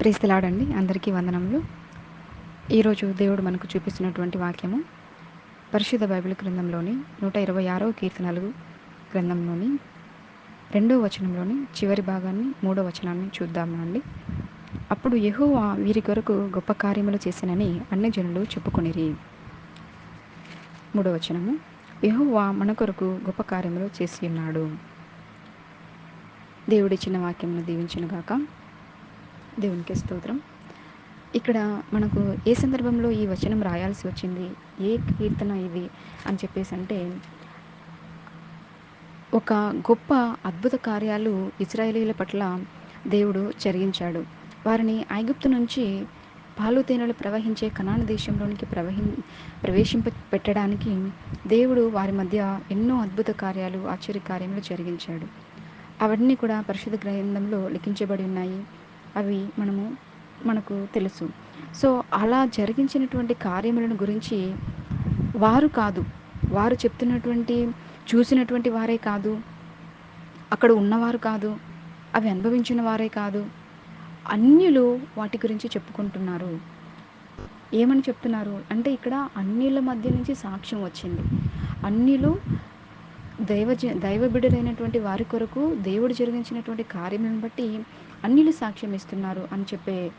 ప్రీస్తులాడండి. అందరికీ వందనములు. ఈరోజు దేవుడు మనకు చూపిస్తున్నటువంటి వాక్యము పరిశుద్ధ బైబిల్ గ్రంథంలోని నూట ఇరవై ఆరో కీర్తనలు గ్రంథంలోని రెండో వచనంలోని చివరి భాగాన్ని మూడో వచనాన్ని చూద్దాము అండి అప్పుడు యహో వీరి కొరకు గొప్ప కార్యములు చేసినని అన్ని జనులు చెప్పుకొనిరి. మూడో వచనము యహోవా మన కొరకు గొప్ప కార్యములు చేసి ఉన్నాడు. దేవుడిచ్చిన వాక్యమును దీవించినగాక. గాక దేవునికి స్తోత్రం. ఇక్కడ మనకు ఏ సందర్భంలో ఈ వచనం రాయాల్సి వచ్చింది? ఏ కీర్తన ఇది అని చెప్పేసి అంటే ఒక గొప్ప అద్భుత కార్యాలు ఇజ్రాయేలీల పట్ల దేవుడు జరిగించాడు. వారిని ఐగుప్తు నుంచి పాలు తేనెలు ప్రవహించే కనాన దేశంలోనికి ప్రవహి ప్రవేశింప పెట్టడానికి దేవుడు వారి మధ్య ఎన్నో అద్భుత కార్యాలు ఆశ్చర్య కార్యములు జరిగించాడు. అవన్నీ కూడా పరిశుద్ధ గ్రంథంలో లిఖించబడి ఉన్నాయి. అవి మనము మనకు తెలుసు. సో అలా జరిగించినటువంటి కార్యములను గురించి వారు కాదు. వారు చెప్తున్నటువంటి చూసినటువంటి వారే కాదు. అక్కడ ఉన్నవారు కాదు. అవి అనుభవించిన వారే కాదు. అన్యులు వాటి గురించి చెప్పుకుంటున్నారు. ఏమని చెప్తున్నారు? అంటే ఇక్కడ అన్యుల మధ్య నుంచి సాక్ష్యం వచ్చింది. అన్యులు దైవజ దైవ బిడ్డలైనటువంటి వారి కొరకు దేవుడు జరిగించినటువంటి కార్యములను బట్టి అన్నిలు సాక్ష్యం ఇస్తున్నారు అని చెప్పే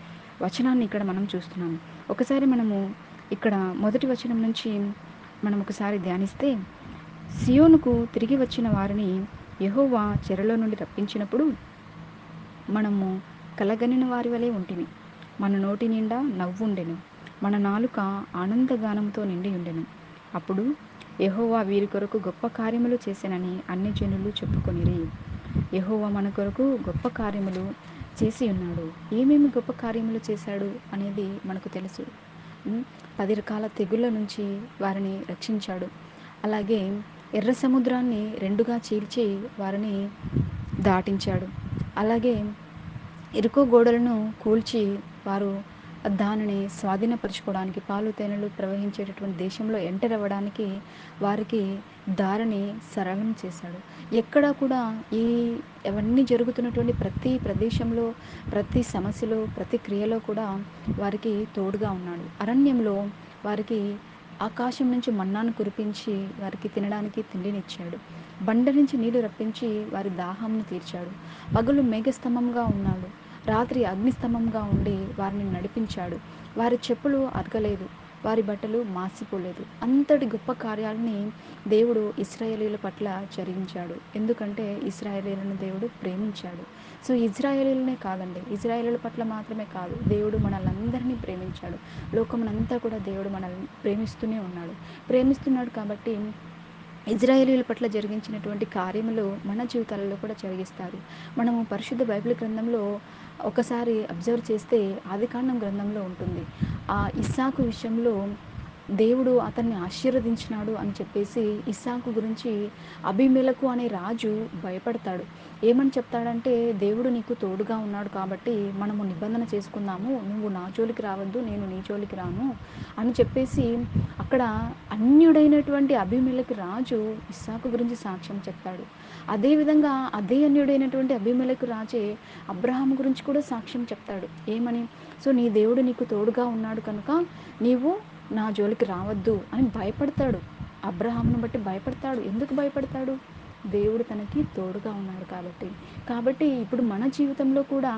వచనాన్ని ఇక్కడ మనం చూస్తున్నాం ఒకసారి మనము ఇక్కడ మొదటి వచనం నుంచి మనం ఒకసారి ధ్యానిస్తే సియోనుకు తిరిగి వచ్చిన వారిని యహోవా చెరలో నుండి రప్పించినప్పుడు మనము కలగనిన వారి వలె ఉంటిమి. మన నోటి నిండా నవ్వుండెను. మన నాలుక ఆనందగానంతో నిండి ఉండెను. అప్పుడు యహోవా వీరి కొరకు గొప్ప కార్యములు చేశానని అన్ని జనులు చెప్పుకొనిరి. యహోవా మన కొరకు గొప్ప కార్యములు చేసి ఉన్నాడు. ఏమేమి గొప్ప కార్యములు చేశాడు అనేది మనకు తెలుసు. పది రకాల తెగుళ్ళ నుంచి వారిని రక్షించాడు. అలాగే ఎర్ర సముద్రాన్ని రెండుగా చీల్చి వారిని దాటించాడు. అలాగే ఇరుకో గోడలను కూల్చి వారు దానిని స్వాధీనపరచుకోవడానికి పాలు తేనెలు ప్రవహించేటటువంటి దేశంలో ఎంటర్ అవ్వడానికి వారికి దారిని సరళం చేశాడు. ఎక్కడ కూడా ఈ అవన్నీ జరుగుతున్నటువంటి ప్రతి ప్రదేశంలో ప్రతి సమస్యలో ప్రతి క్రియలో కూడా వారికి తోడుగా ఉన్నాడు. అరణ్యంలో వారికి ఆకాశం నుంచి మన్నాను కురిపించి వారికి తినడానికి తిండినిచ్చాడు. బండ నుంచి నీళ్ళు రప్పించి వారి దాహంను తీర్చాడు. పగలు మేఘస్తంభంగా ఉన్నాడు. రాత్రి అగ్నిస్తంభంగా ఉండి వారిని నడిపించాడు. వారి చెప్పులు అరగలేదు వారి బట్టలు మాసిపోలేదు. అంతటి గొప్ప కార్యాలని దేవుడు ఇస్రాయేలీల పట్ల జరిగించాడు. ఎందుకంటే ఇస్రాయేలీలను దేవుడు ప్రేమించాడు. సో ఇజ్రాయేలీలనే కాదండి. ఇజ్రాయేలీల పట్ల మాత్రమే కాదు. దేవుడు మనల్ని ప్రేమించాడు. లోకమునంతా కూడా దేవుడు మనల్ని ప్రేమిస్తూనే ఉన్నాడు. ప్రేమిస్తున్నాడు కాబట్టి ఇజ్రాయేలీల పట్ల జరిగించినటువంటి కార్యములు మన జీవితాలలో కూడా జరిగిస్తారు. మనము పరిశుద్ధ బైబిల్ గ్రంథంలో ఒకసారి అబ్జర్వ్ చేస్తే ఆదికాండం గ్రంథంలో ఉంటుంది. ఆ ఇస్సాకు విషయంలో దేవుడు అతన్ని ఆశీర్వదించినాడు అని చెప్పేసి ఇస్సాకు గురించి అభిమేలకు అనే రాజు భయపడతాడు. ఏమని చెప్తాడంటే దేవుడు నీకు తోడుగా ఉన్నాడు కాబట్టి మనము నిబంధన చేసుకుందాము. నువ్వు నా జోలికి రావద్దు నేను నీ జోలికి రాను అని చెప్పేసి అక్కడ అన్యుడైనటువంటి అభిమేలకి రాజు ఇస్సాకు గురించి సాక్ష్యం చెప్తాడు. అదేవిధంగా అదే అన్యుడైనటువంటి అభిమేలకు రాజే అబ్రహాం గురించి కూడా సాక్ష్యం చెప్తాడు. ఏమని? సో నీ దేవుడు నీకు తోడుగా ఉన్నాడు కనుక నీవు నా జోలికి రావద్దు అని భయపడతాడు. అబ్రహాంను బట్టి భయపడతాడు. ఎందుకు భయపడతాడు? దేవుడు తనకి తోడుగా ఉన్నాడు కాబట్టి. కాబట్టి ఇప్పుడు మన జీవితంలో కూడా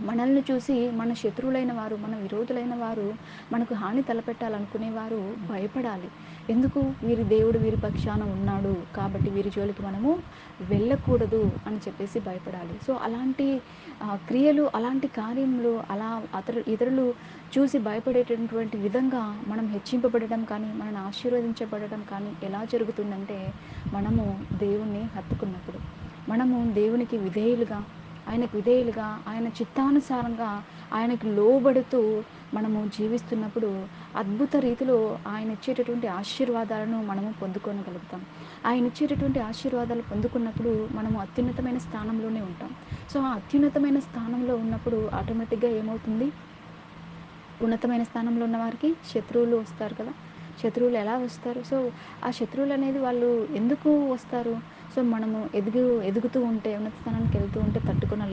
మనల్ని చూసి మన శత్రువులైన వారు మన విరోధులైన వారు మనకు హాని తలపెట్టాలనుకునేవారు భయపడాలి. ఎందుకు? వీరి దేవుడు వీరి పక్షాన ఉన్నాడు కాబట్టి వీరి జోలికి మనము వెళ్ళకూడదు అని చెప్పేసి భయపడాలి. సో అలాంటి క్రియలు అలాంటి కార్యములు అలా అతరు ఇతరులు చూసి భయపడేటటువంటి విధంగా మనం హెచ్చింపబడటం కానీ మనల్ని ఆశీర్వదించబడటం కానీ ఎలా జరుగుతుందంటే మనము దేవుణ్ణి హత్తుకున్నప్పుడు. మనము దేవునికి విధేయులుగా ఆయనకు విధేయులుగా ఆయన చిత్తానుసారంగా ఆయనకు లోబడుతూ మనము జీవిస్తున్నప్పుడు అద్భుత రీతిలో ఆయన ఇచ్చేటటువంటి ఆశీర్వాదాలను మనము పొందుకోగలుగుతాం. ఆయన ఇచ్చేటటువంటి ఆశీర్వాదాలు పొందుకున్నప్పుడు మనము అత్యున్నతమైన స్థానంలోనే ఉంటాం. సో ఆ అత్యున్నతమైన స్థానంలో ఉన్నప్పుడు ఆటోమేటిక్గా ఏమవుతుంది? ఉన్నతమైన స్థానంలో ఉన్న వారికి శత్రువులు వస్తారు కదా. శత్రువులు ఎలా వస్తారు? సో ఆ శత్రువులు అనేది వాళ్ళు ఎందుకు వస్తారు? సో మనము ఎదుగు ఎదుగుతూ ఉంటే ఉన్నత స్థానానికి వెళ్తూ ఉంటే తట్టుకున్న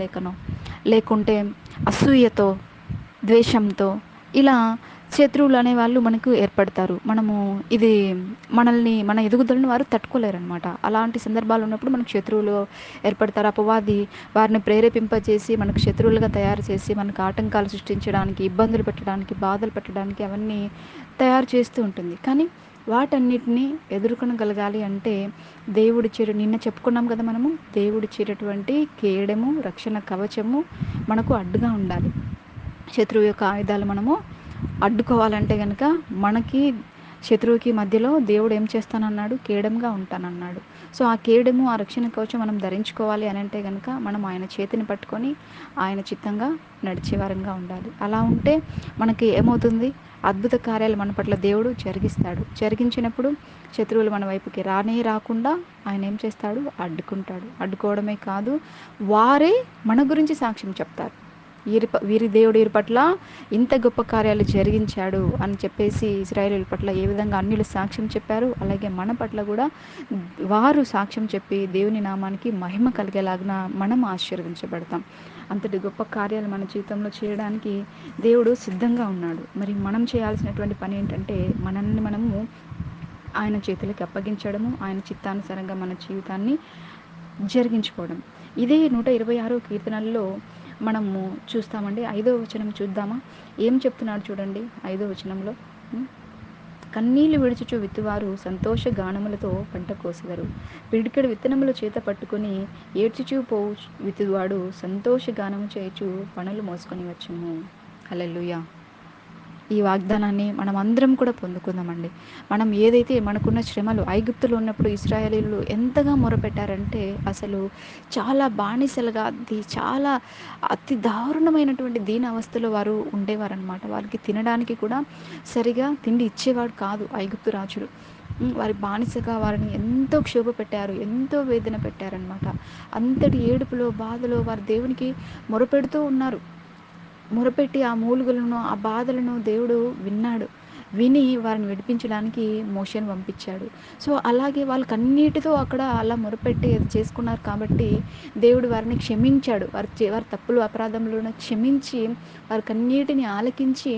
లేకుంటే అసూయతో ద్వేషంతో ఇలా శత్రువులు అనే వాళ్ళు మనకు ఏర్పడతారు. మనము ఇది మనల్ని మన ఎదుగుదలను వారు తట్టుకోలేరు అనమాట అలాంటి సందర్భాలు ఉన్నప్పుడు మనకు శత్రువులు ఏర్పడతారు. అపవాది వారిని ప్రేరేపింపజేసి మనకు శత్రువులుగా తయారు చేసి మనకు ఆటంకాలు సృష్టించడానికి ఇబ్బందులు పెట్టడానికి బాధలు పెట్టడానికి అవన్నీ తయారు చేస్తూ ఉంటుంది. కానీ వాటన్నిటిని ఎదుర్కొనగలగాలి అంటే దేవుడి చేరు నిన్న చెప్పుకున్నాం కదా మనము దేవుడి చేరేటువంటి కేడము రక్షణ కవచము మనకు అడ్డుగా ఉండాలి. శత్రువు యొక్క ఆయుధాలు మనము అడ్డుకోవాలంటే కనుక మనకి శత్రువుకి మధ్యలో దేవుడు ఏం చేస్తానన్నాడు? కేడంగా ఉంటానన్నాడు. సో ఆ కేడము ఆ రక్షణ కవచం మనం ధరించుకోవాలి అని అంటే కనుక మనం ఆయన చేతిని పట్టుకొని ఆయన చిత్తంగా నడిచేవారంగా ఉండాలి. అలా ఉంటే మనకి ఏమవుతుంది? అద్భుత కార్యాలు మన పట్ల దేవుడు జరిగిస్తాడు. జరిగించినప్పుడు శత్రువులు మన వైపుకి రానే రాకుండా ఆయన ఏం చేస్తాడు? అడ్డుకుంటాడు. అడ్డుకోవడమే కాదు వారే మన గురించి సాక్ష్యం చెప్తారు. వీరి ప- వీరి దేవుడు వీరి పట్ల ఇంత గొప్ప కార్యాలు జరిగించాడు అని చెప్పేసి ఇస్రాయేలీల పట్ల ఏ విధంగా అన్యులు సాక్ష్యం చెప్పారు. అలాగే మన పట్ల కూడా వారు సాక్ష్యం చెప్పి దేవుని నామానికి మహిమ కలిగేలాగా మనం ఆశీర్వదించబడతాం. అంతటి గొప్ప కార్యాలు మన జీవితంలో చేయడానికి దేవుడు సిద్ధంగా ఉన్నాడు. మరి మనం చేయాల్సినటువంటి పని ఏంటంటే మనల్ని మనము ఆయన చేతులకి అప్పగించడము ఆయన చిత్తానుసారంగా మన జీవితాన్ని జరిగించుకోవడం. ఇదే నూట ఇరవై ఆరో కీర్తనల్లో మనము చూస్తామండి. ఐదో వచనం చూద్దామా? ఏం చెప్తున్నాడు చూడండి ఐదో వచనంలో. కన్నీళ్ళు విడుచుచు విత్తువారు సంతోష గానములతో పంట కోసెదరు. పిడికెడు విత్తనములు చేత పట్టుకొని ఏడ్చుచూ పోవు విత్తువాడు సంతోష గానము చేయుచు పనులు మోసుకొని వచ్చును. హలెల్లుయా. ఈ వాగ్దానాన్ని మనం అందరం కూడా పొందుకుందామండి. మనం ఏదైతే మనకున్న శ్రమలు ఐగుప్తులో ఉన్నప్పుడు ఇస్రాయలీలు ఎంతగా మొరపెట్టారంటే అసలు చాలా బానిసలుగా అది చాలా అతి దారుణమైనటువంటి దీన అవస్థలో వారు ఉండేవారనమాట వారికి తినడానికి కూడా సరిగా తిండి ఇచ్చేవాడు కాదు ఐగుప్తు రాజులు. వారి బానిసగా వారిని ఎంతో క్షోభ పెట్టారు ఎంతో వేదన పెట్టారనమాట అంతటి ఏడుపులో బాధలో వారు దేవునికి మొరపెడుతూ ఉన్నారు. మొరపెట్టి ఆ మూలుగులను ఆ బాధలను దేవుడు విన్నాడు. విని వారిని విడిపించడానికి మోషన్ పంపించాడు. సో అలాగే వాళ్ళు కన్నీటితో అక్కడ అలా మొరపెట్టి అది చేసుకున్నారు కాబట్టి దేవుడు వారిని క్షమించాడు. వారి వారి తప్పులు అపరాధములను క్షమించి వారి కన్నీటిని ఆలకించి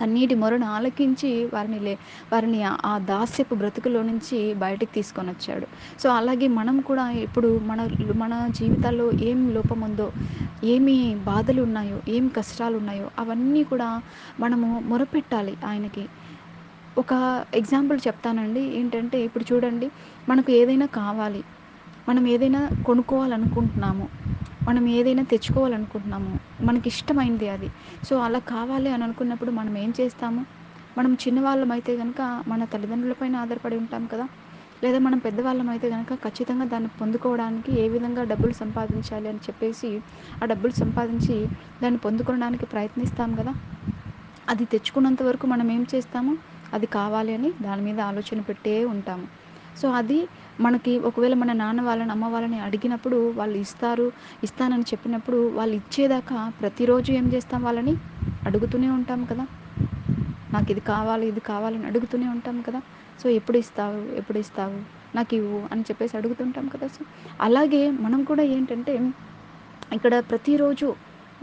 కన్నీటి మొరను ఆలకించి వారిని లే వారిని ఆ- దాస్యపు బ్రతుకులో నుంచి బయటికి తీసుకొని వచ్చాడు. సో అలాగే మనం కూడా ఇప్పుడు మన మన జీవితాల్లో ఏం లోపం ఉందో ఏమి బాధలు ఉన్నాయో ఏం కష్టాలు ఉన్నాయో అవన్నీ కూడా మనము మొరపెట్టాలి ఆయనకి. ఒక ఎగ్జాంపుల్ చెప్తానండి. ఏంటంటే ఇప్పుడు చూడండి మనకు ఏదైనా కావాలి. మనం ఏదైనా కొనుక్కోవాలనుకుంటున్నాము మనం ఏదైనా తెచ్చుకోవాలనుకుంటున్నాము మనకి ఇష్టమైంది అది. సో అలా కావాలి అని అనుకున్నప్పుడు మనం ఏం చేస్తాము? మనం చిన్నవాళ్ళం అయితే కనుక మన తల్లిదండ్రులపైన ఆధారపడి ఉంటాం కదా. లేదా మనం పెద్దవాళ్ళం అయితే కనుక ఖచ్చితంగా దాన్ని పొందుకోవడానికి ఏ విధంగా డబ్బులు సంపాదించాలి అని చెప్పేసి ఆ డబ్బులు సంపాదించి దాన్ని పొందుకోవడానికి ప్రయత్నిస్తాం కదా. అది తెచ్చుకున్నంత వరకు మనం ఏం చేస్తాము? అది కావాలి అని దాని మీద ఆలోచన పెట్టే ఉంటాము. సో అది మనకి ఒకవేళ మన నాన్న వాళ్ళని అమ్మ వాళ్ళని అడిగినప్పుడు వాళ్ళు ఇస్తారు ఇస్తానని చెప్పినప్పుడు వాళ్ళు ఇచ్చేదాకా ప్రతిరోజు ఏం చేస్తాం వాళ్ళని? అడుగుతూనే ఉంటాం కదా. నాకు ఇది కావాలి ఇది కావాలని అడుగుతూనే ఉంటాం కదా. సో ఎప్పుడు ఇస్తావు ఎప్పుడు ఇస్తావు నాకు ఇవ్వు అని చెప్పేసి అడుగుతుంటాం కదా. సో అలాగే మనం కూడా ఏంటంటే ఇక్కడ ప్రతిరోజు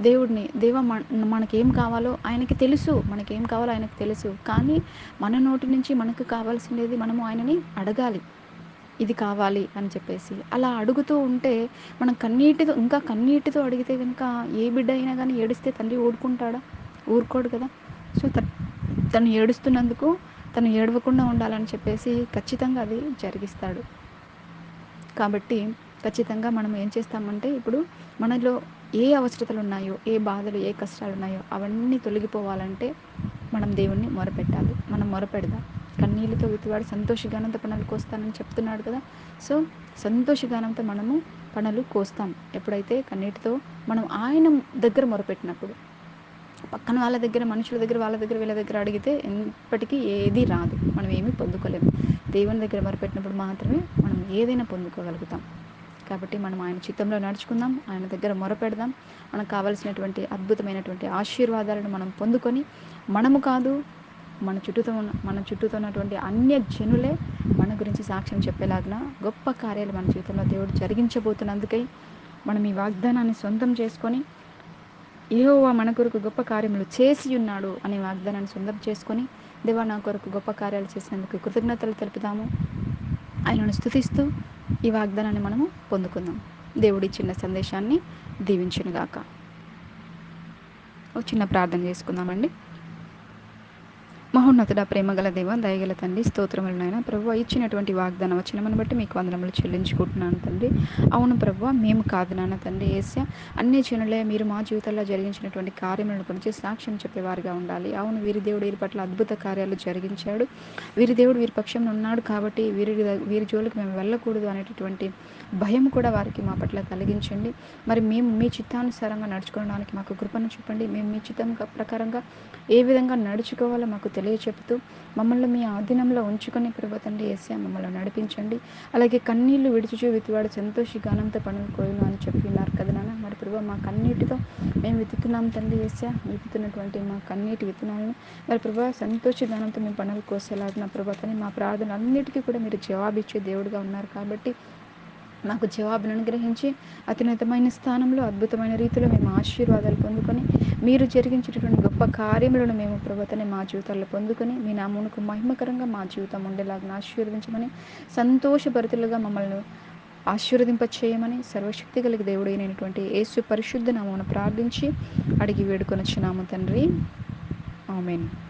దేవుడిని దేవ మన మనకేం కావాలో ఆయనకి తెలుసు మనకేం కావాలో ఆయనకు తెలుసు. కానీ మన నోటి నుంచి మనకు కావాల్సింది మనము ఆయనని అడగాలి. ఇది కావాలి అని చెప్పేసి. అలా అడుగుతూ ఉంటే మనం కన్నీటితో ఇంకా కన్నీటితో అడిగితే కనుక ఏ బిడ్డ అయినా కానీ ఏడిస్తే తండ్రి ఊరుకుంటాడా? ఊరుకోడు కదా. సో త- తను ఏడుస్తున్నందుకు తను ఏడవకుండా ఉండాలని చెప్పేసి ఖచ్చితంగా అది జరిగిస్తాడు. కాబట్టి ఖచ్చితంగా మనం ఏం చేస్తామంటే ఇప్పుడు మనలో ఏ అవసరతలు ఉన్నాయో ఏ బాధలు ఏ కష్టాలు ఉన్నాయో అవన్నీ తొలగిపోవాలంటే మనం దేవుణ్ణి మొరపెట్టాలి. మనం మొరపెడదాం. కన్నీళ్ళతో విత్తువాడు సంతోషగానంతో పనులు కోస్తానని చెప్తున్నాడు కదా. సో సంతోషగానంతో మనము పనులు కోస్తాం. ఎప్పుడైతే కన్నీటితో మనం ఆయన దగ్గర మొరపెట్టినప్పుడు పక్కన వాళ్ళ దగ్గర మనుషుల దగ్గర వాళ్ళ దగ్గర వీళ్ళ దగ్గర అడిగితే ఎప్పటికీ ఏది రాదు. మనం ఏమీ పొందుకోలేము. దేవుని దగ్గర మొరపెట్టినప్పుడు మాత్రమే మనం ఏదైనా పొందుకోగలుగుతాం. కాబట్టి మనం ఆయన చిత్తంలో నడుచుకుందాం ఆయన దగ్గర మొరపెడదాం. మనకు కావలసినటువంటి అద్భుతమైనటువంటి ఆశీర్వాదాలను మనం పొందుకొని మనము కాదు మన చుట్టూతో ఉన్న మన చుట్టూతో ఉన్నటువంటి అన్య జనులే మన గురించి సాక్ష్యం చెప్పేలాగిన గొప్ప కార్యాలు మన జీవితంలో దేవుడు జరిగించబోతున్నందుకై మనం ఈ వాగ్దానాన్ని సొంతం చేసుకొని ఏహోవా మన కొరకు గొప్ప కార్యములు చేసి ఉన్నాడు అనే వాగ్దానాన్ని సొంతం చేసుకొని దేవా నా కొరకు గొప్ప కార్యాలు చేసినందుకు కృతజ్ఞతలు తెలుపుదాము. ఆయనను స్థుతిస్తూ ఈ వాగ్దానాన్ని మనము పొందుకుందాం. దేవుడి చిన్న సందేశాన్ని దీవించునుగాక. ఒక చిన్న ప్రార్థన చేసుకుందామండి. మహోన్నతుడ ప్రేమగల దేవ దయగల తండ్రి స్తోత్రములు నాయన. ప్రభు ఇచ్చినటువంటి వాగ్దానం వచ్చినమని బట్టి మీకు వందనములు చెల్లించుకుంటున్నాను తండ్రి. అవును ప్రభు మేము కాదు నాన్న తండ్రి ఏసా అన్ని జనులే మీరు మా జీవితాల్లో జరిగించినటువంటి కార్యములను గురించి సాక్ష్యం చెప్పేవారుగా ఉండాలి. అవును వీరి దేవుడు వీరి పట్ల అద్భుత కార్యాలు జరిగించాడు. వీరి దేవుడు వీరి పక్షంలో ఉన్నాడు కాబట్టి వీరి వీరి జోలికి మేము వెళ్ళకూడదు అనేటటువంటి భయం కూడా వారికి మా పట్ల కలిగించండి. మరి మేము మీ చిత్తానుసారంగా నడుచుకోవడానికి మాకు కృపను చూపండి. మేము మీ చిత్తం ప్రకారంగా ఏ విధంగా నడుచుకోవాలో మాకు తెలియచెప్తూ మమ్మల్ని మీ ఆధీనంలో ఉంచుకునే ప్రభు తండ్రి మమ్మల్ని నడిపించండి. అలాగే కన్నీళ్ళు విడిచి విత్తివాడు సంతోషి గానంతో పనులు కోయను అని చెప్పినారు కదా నాన్న. మరి ప్రభు మా కన్నీటితో మేము విత్తుతున్నాం తండ్రి ఏసా విత్తుతున్నటువంటి మా కన్నీటి విత్తనాలను. మరి ప్రభు సంతోషి గానంతో మేము పనులు కోసేలాగిన ప్రభు మా ప్రార్థన అన్నిటికీ కూడా మీరు జవాబిచ్చే దేవుడుగా ఉన్నారు కాబట్టి మాకు జవాబును అనుగ్రహించి అత్యున్నతమైన స్థానంలో అద్భుతమైన రీతిలో మేము ఆశీర్వాదాలు పొందుకొని మీరు జరిగించేటటువంటి గొప్ప కార్యములను మేము ప్రభుత్వని మా జీవితాల్లో పొందుకొని మీ నామునకు మహిమకరంగా మా జీవితం ఉండేలాగా ఆశీర్వదించమని సంతోషభరితులుగా మమ్మల్ని ఆశీర్వదింప చేయమని సర్వశక్తి కలిగి దేవుడైనటువంటి యేసు పరిశుద్ధ నామమును ప్రార్థించి అడిగి వేడుకొనొచ్చున్నాము తండ్రి. ఆమెన్.